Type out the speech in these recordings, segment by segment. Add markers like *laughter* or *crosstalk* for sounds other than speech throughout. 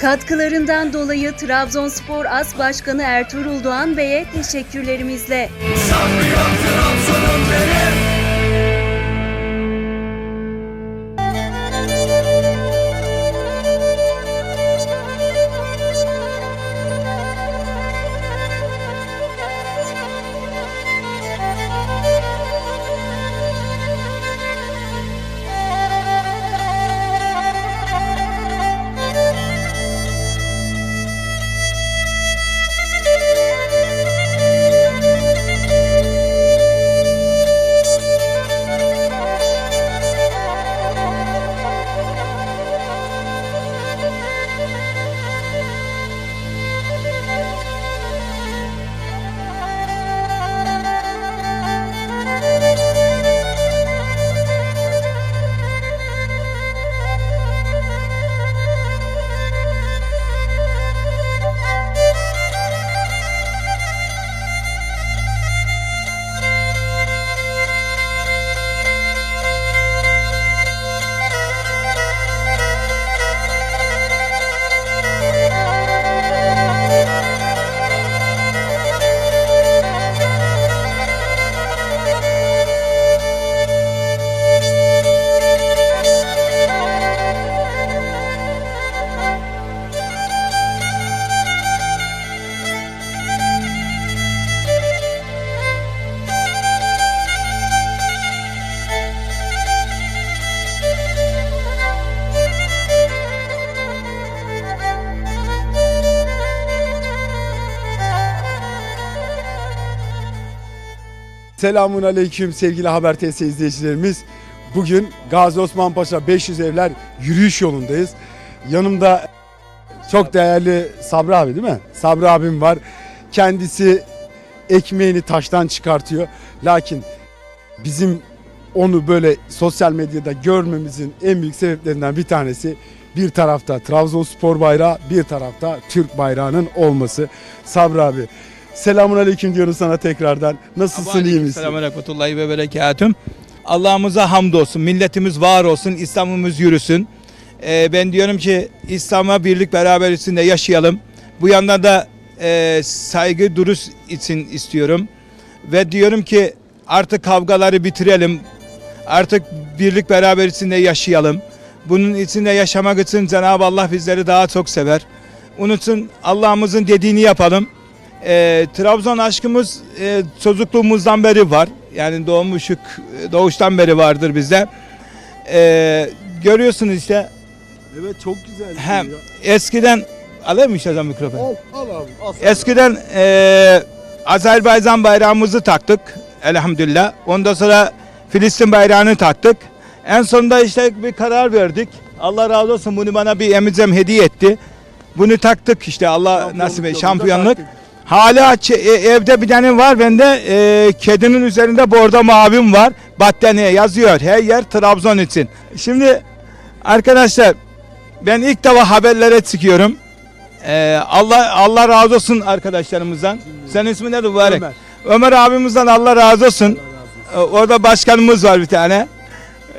Katkılarından dolayı Trabzonspor As Başkanı Ertuğrul Doğan Bey'e teşekkürlerimizle. Selamun Aleyküm sevgili Haber TS izleyicilerimiz. Bugün Gazi Osman Paşa 500 evler yürüyüş yolundayız. Yanımda çok değerli Sabri abi değil mi? Sabri abim var. Kendisi ekmeğini taştan çıkartıyor. Lakin bizim onu böyle sosyal medyada görmemizin en büyük sebeplerinden bir tanesi bir tarafta Trabzonspor bayrağı, bir tarafta Türk bayrağının olması. Sabri abi selamun aleyküm diyorum sana tekrardan. Nasılsın iyi misin? Selamun Rahmetullahi ve Berekatüm. Allah'ımıza hamdolsun, milletimiz var olsun, İslam'ımız yürüsün. Ee, ben diyorum ki İslam'a birlik beraber içinde yaşayalım. Bu yandan da e, saygı duruş için istiyorum. Ve diyorum ki artık kavgaları bitirelim. Artık birlik beraber içinde yaşayalım. Bunun içinde yaşamak için Cenab-ı Allah bizleri daha çok sever. Onun için Allah'ımızın dediğini yapalım. E, Trabzon aşkımız e, çocukluğumuzdan beri var. Yani doğmuşuk, doğuştan beri vardır bizde. E, görüyorsunuz işte Evet çok güzel. hem ya. eskiden alayım mı işte mikrofonu? Al, al abi. Al. Eskiden e, Azerbaycan bayrağımızı taktık elhamdülillah. Ondan sonra Filistin bayrağını taktık. En sonunda işte bir karar verdik. Allah razı olsun bunu bana bir emicem hediye etti. Bunu taktık işte Allah Şampiyonluk nasip et yolunda şampiyonluk. Hala e- evde bir tane var bende e, kedinin üzerinde bordo mavim var. Battaniye yazıyor her yer Trabzon için. Şimdi arkadaşlar ben ilk defa haberlere çıkıyorum. E, Allah Allah razı olsun arkadaşlarımızdan. Senin ismin ne? Ömer. Ömer abimizden Allah razı olsun. E, Orada başkanımız var bir tane.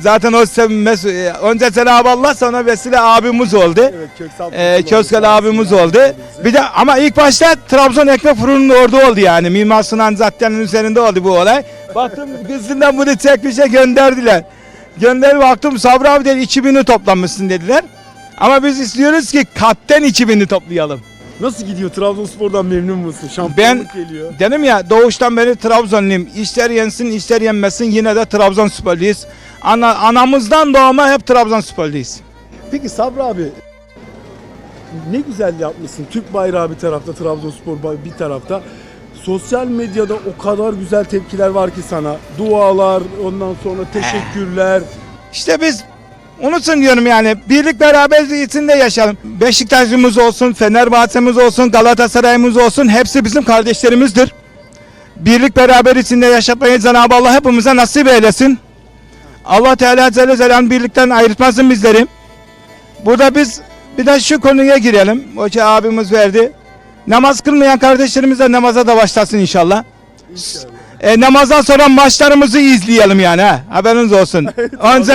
Zaten o mes- e, önce Cenab-ı Allah sonra Vesile abimiz oldu. Evet Köksal. Ee, Köskel abimiz oldu. Bir de ama ilk başta Trabzon ekmek fırının orada oldu yani. Mimar Sinan Cadde'nin üzerinde oldu bu olay. Baktım kızından bunu çekmişe gönderdiler. Gönder baktım Sabri abi dedi 2000'i toplamışsın dediler. Ama biz istiyoruz ki kapten 2000'i toplayalım. Nasıl gidiyor Trabzonspor'dan memnun musun? Ben Şampiyonluk geliyor. dedim ya doğuştan beri Trabzonluyum. İster yensin ister yenmesin yine de Trabzonsporluyuz. Ana, anamızdan doğma hep Trabzonsporluyuz. Peki Sabri abi ne güzel yapmışsın. Türk bayrağı bir tarafta, Trabzonspor bir tarafta. Sosyal medyada o kadar güzel tepkiler var ki sana. Dualar, ondan sonra teşekkürler. İşte biz unutsun diyorum yani birlik beraber içinde yaşayalım. Beşiktaş'ımız olsun, Fenerbahçe'miz olsun, Galatasaray'ımız olsun hepsi bizim kardeşlerimizdir. Birlik beraber içinde yaşatmayı Cenab-ı Allah hepimize nasip eylesin. Allah Teala Celle Celaluhu birlikten ayırtmasın bizleri. Burada biz bir de şu konuya girelim. Ki abimiz verdi. Namaz kılmayan kardeşlerimiz de namaza da başlasın inşallah. E, namazdan sonra maçlarımızı izleyelim yani ha. Haberiniz olsun. *laughs* önce,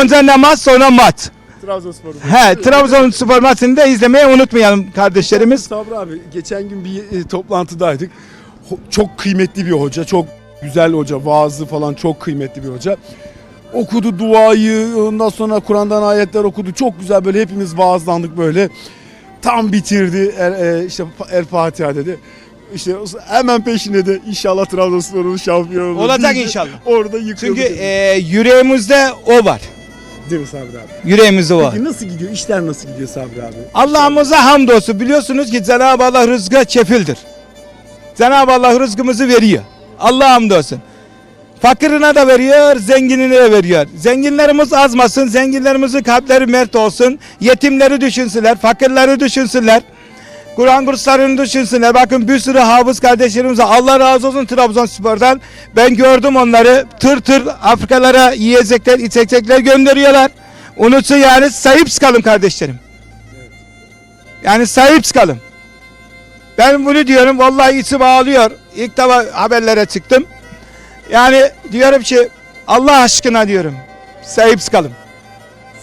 önce namaz sonra maç. Trabzonspor'u. He, Trabzonspor maçını da izlemeyi unutmayalım kardeşlerimiz. Sabri abi geçen gün bir e, toplantıdaydık. Ho- çok kıymetli bir hoca, çok güzel hoca, vaazı falan çok kıymetli bir hoca. Okudu duayı, ondan sonra Kur'an'dan ayetler okudu. Çok güzel böyle hepimiz vaazlandık böyle. Tam bitirdi, el, e, işte El Fatiha dedi. İşte hemen peşinde de inşallah Trabzonspor'un şampiyon olur. Olacak deyince inşallah. Orada yıkıldı. Çünkü e, yüreğimizde o var. Değil mi Sabri abi? Yüreğimizde o var. Peki nasıl gidiyor? İşler nasıl gidiyor Sabri abi? Allah'ımıza hamdolsun. Biliyorsunuz ki Cenab-ı Allah rızka çefildir. Cenab-ı Allah rızkımızı veriyor. Allah hamdolsun. Fakirine de veriyor, zenginine de veriyor. Zenginlerimiz azmasın, zenginlerimizin kalpleri mert olsun. Yetimleri düşünsünler, fakirleri düşünsünler. Kur'an kurslarını düşünsünler. Bakın bir sürü hafız kardeşlerimize Allah razı olsun Trabzonspor'dan. Ben gördüm onları tır tır Afrikalara yiyecekler, içecekler gönderiyorlar. Unutsun yani sahip çıkalım kardeşlerim. Yani sahip çıkalım. Ben bunu diyorum vallahi içim ağlıyor. İlk defa haberlere çıktım. Yani diyorum ki Allah aşkına diyorum. Sahip çıkalım.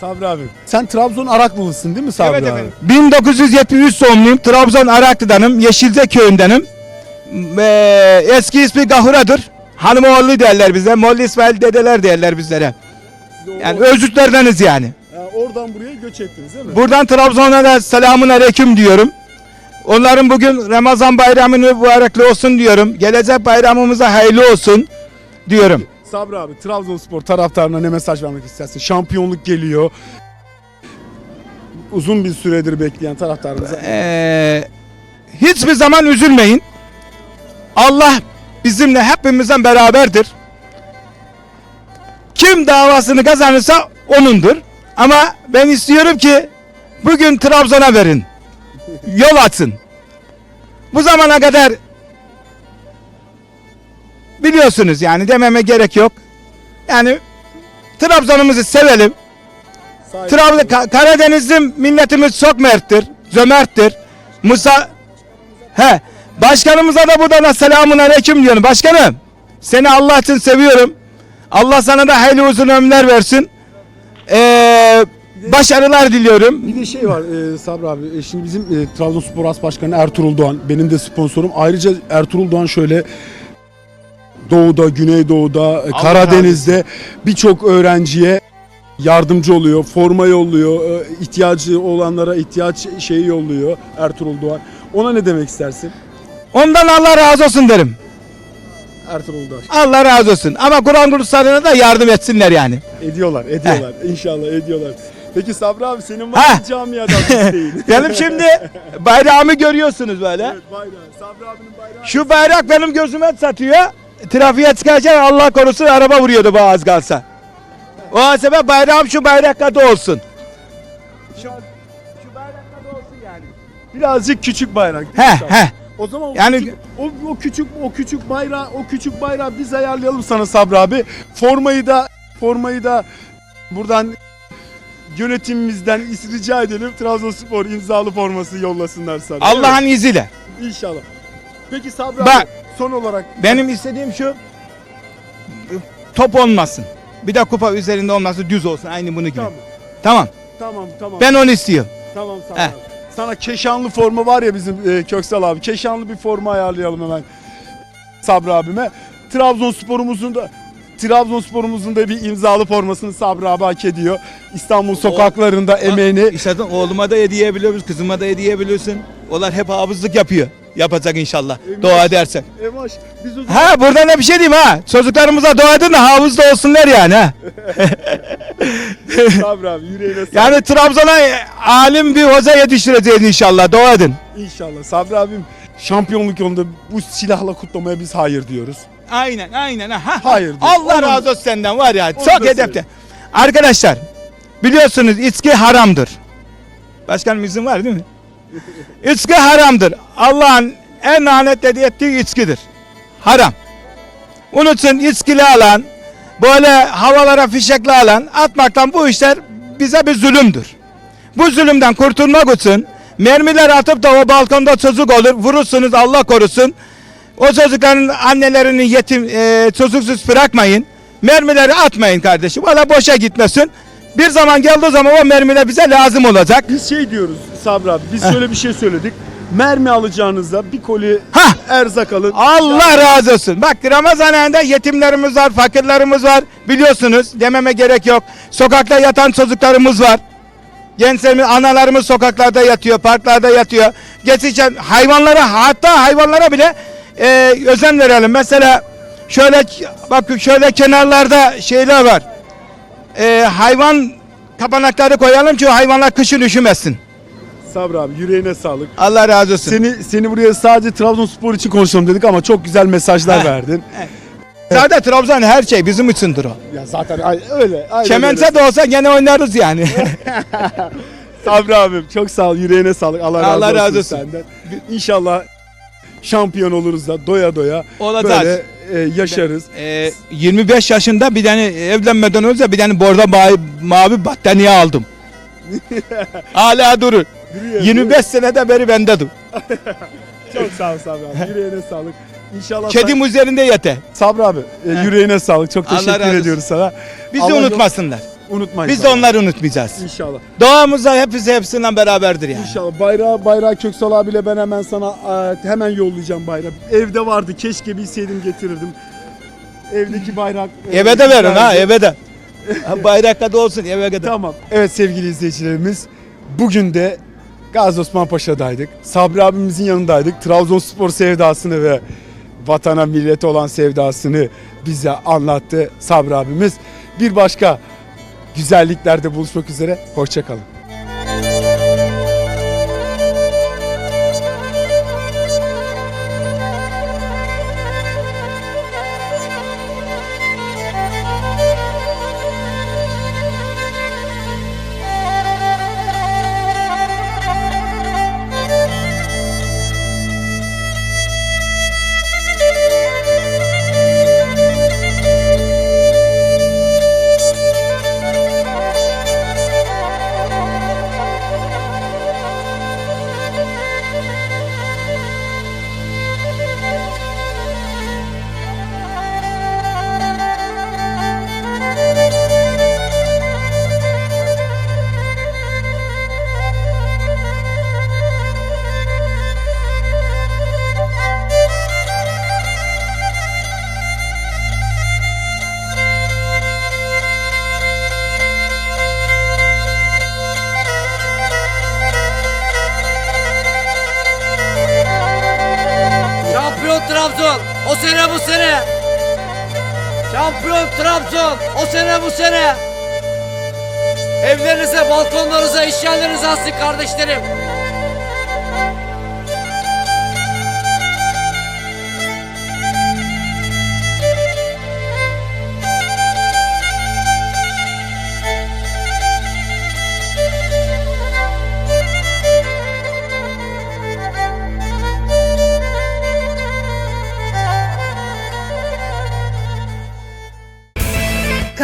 Sabri abi. Sen Trabzon Araklılısın değil mi Sabri Evet abi? efendim. 1973 doğumluyum. Trabzon Araklı'danım. Yeşilce köyündenim. Ee, eski ismi Gahura'dır. Hanımoğlu derler bize. Molla İsmail dedeler derler bizlere. Yani özütlerdeniz yani. Oradan buraya göç ettiniz değil mi? Buradan Trabzon'a da selamun aleyküm diyorum. Onların bugün Ramazan bayramı mübarekli olsun diyorum. Gelecek bayramımıza hayırlı olsun diyorum. Sabri abi Trabzonspor taraftarına ne mesaj vermek istersin? Şampiyonluk geliyor. Uzun bir süredir bekleyen taraftarımıza. Ee, hiçbir zaman üzülmeyin. Allah bizimle hepimizden beraberdir. Kim davasını kazanırsa onundur. Ama ben istiyorum ki bugün Trabzon'a verin. Yol açın. Bu zamana kadar biliyorsunuz yani dememe gerek yok. Yani Trabzon'umuzu sevelim. Trabzon Ka- Karadeniz'in milletimiz çok merttir, cömerttir. Musa he başkanımıza da buradan da selamun aleyküm diyorum. Başkanım seni Allah için seviyorum. Allah sana da hayırlı uzun ömürler versin. Ee, başarılar diliyorum. Bir de şey var e, Sabri abi. e, şimdi bizim e, Trabzonspor As Başkanı Ertuğrul Doğan. Benim de sponsorum. Ayrıca Ertuğrul Doğan şöyle Doğu'da, Güneydoğu'da, e, Karadeniz'de birçok öğrenciye yardımcı oluyor. Forma yolluyor. e, ihtiyacı olanlara ihtiyaç şeyi yolluyor Ertuğrul Doğan. Ona ne demek istersin? Ondan Allah razı olsun derim. Ertuğrul Doğan. Allah razı olsun. Ama Kur'an kurslarına da yardım etsinler yani. Ediyorlar, ediyorlar. İnşallah ediyorlar. Peki Sabri abi senin var mı camiadan isteğin? *laughs* Benim şimdi bayrağımı görüyorsunuz böyle. evet bayrağı. Sabri abinin bayrağı. Şu bayrak benim gözüme satıyor. Trafiğe çıkarken Allah korusun araba vuruyordu bu az kalsa. O sebep bayrağım şu bayrak kadar olsun. Şu, şu bayrak kadar olsun yani. Birazcık küçük bayrak. He he. O zaman o, Yani- küçük, o, o küçük o küçük bayrağı o küçük bayrağı biz ayarlayalım sana Sabri abi. Formayı da formayı da buradan yönetimimizden rica edelim. Trabzonspor imzalı forması yollasınlar sana. Allah'ın izniyle. İnşallah. Peki Sabri Bak. Son olarak Benim istediğim şu. Top olmasın. Bir de kupa üzerinde olması düz olsun aynı bunu gibi. tamam Tamam. tamam tamam. Ben onu istiyorum. Tamam Heh. abi. Sana keşanlı forma var ya bizim e, Köksal abi. Keşanlı bir forma ayarlayalım hemen Sabri abime. Trabzonspor'umuzun da Trabzonspor'umuzun da bir imzalı formasını Sabri abi hak ediyor. İstanbul sokaklarında emeğini İşte oğluma da hediye edebiliyoruz, kızıma da hediye edebiliyorsun. Onlar hep hafızlık yapıyor. Yapacak inşallah. Emaş. Dua edersen. Emaş biz zaman Ha burada ne bir şey diyeyim ha. Çocuklarımıza dua edin de hafızda olsunlar yani ha. *laughs* Sabri abi yüreğine sağlık. Yani Trabzon'a alim bir hoca yetiştireceğiz inşallah. Dua edin. İnşallah Sabri abim şampiyonluk yolunda bu silahla kutlamaya biz hayır diyoruz. Aynen aynen. Ha. Hayır diyor. Allah Onu- razı olsun senden var ya. Onu Çok da hedefte. Arkadaşlar biliyorsunuz içki haramdır. Başkanım izin var değil mi? İçki haramdır. Allah'ın en lanetlediği ettiği içkidir. Haram. Onun için içkili alan, böyle havalara fişekli alan atmaktan bu işler bize bir zulümdür. Bu zulümden kurtulmak için mermiler atıp da o balkonda çocuk olur. Vurursunuz Allah korusun. O çocukların annelerini yetim e, çocuksuz bırakmayın. Mermileri atmayın kardeşim. Valla boşa gitmesin. Bir zaman geldiği zaman o mermiler bize lazım olacak. Biz şey diyoruz Sabri abi. Biz şöyle bir şey söyledik. Mermi alacağınızda bir koli Hah! erzak alın. Allah razı olsun. Bak Ramazan ayında yetimlerimiz var, fakirlerimiz var. Biliyorsunuz dememe gerek yok. Sokakta yatan çocuklarımız var. Gençlerimiz, analarımız sokaklarda yatıyor, parklarda yatıyor. Geçeceğim hayvanlara hatta hayvanlara bile e, özen verelim. Mesela şöyle bak şöyle kenarlarda şeyler var. E, hayvan kapanakları koyalım ki o hayvanlar kışın üşümesin. Sabri abi yüreğine sağlık. Allah razı olsun. Seni seni buraya sadece Trabzonspor için konuşalım dedik ama çok güzel mesajlar verdin. Zaten Trabzon her şey bizim içindir o. Ya zaten ay- öyle. aynen Kemense öyle. de olsa gene oynarız yani. *laughs* Sabri abim çok sağ ol. Yüreğine sağlık. Allah razı Allah olsun, razı olsun. senden. İnşallah şampiyon oluruz da doya doya Olacağız. böyle e, yaşarız. Ee, 25 yaşında bir tane evlenmeden önce bir tane borda mavi, mavi battaniye aldım. *laughs* Hala durur. Duruyor, 25 senede beri bendedim. *laughs* Çok sağ ol Sabri abi. Yüreğine sağlık. İnşallah Kedim üzerinde yete. Sabri abi e, yüreğine sağlık. Çok teşekkür ediyoruz sana. Bizi Allah unutmasınlar. yok- Unutmayın. Biz de onları unutmayacağız. İnşallah. Doğamızda hepsi hepsinden beraberdir yani. İnşallah. Bayrağı, bayrağı Köksal abiyle ben hemen sana e, hemen yollayacağım bayrağı. Evde vardı. Keşke bilseydim getirirdim. Evdeki bayrak. e, Eve de verin ha eve de. Bayrakta da olsun eve de. Tamam. Evet sevgili izleyicilerimiz. Bugün de Gazi Osman Paşa'daydık. Sabri abimizin yanındaydık. Trabzonspor sevdasını ve vatana millete olan sevdasını bize anlattı Sabri abimiz. Bir başka güzelliklerde buluşmak üzere. Hoşçakalın. Trabzon. O sene bu sene. Şampiyon Trabzon. O sene bu sene. Evlerinize, balkonlarınıza, iş yerlerinize asın kardeşlerim.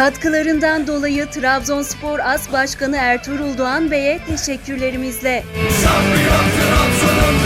Katkılarından dolayı Trabzonspor As Başkanı Ertuğrul Doğan Bey'e teşekkürlerimizle. Şampiyon Trabzon'un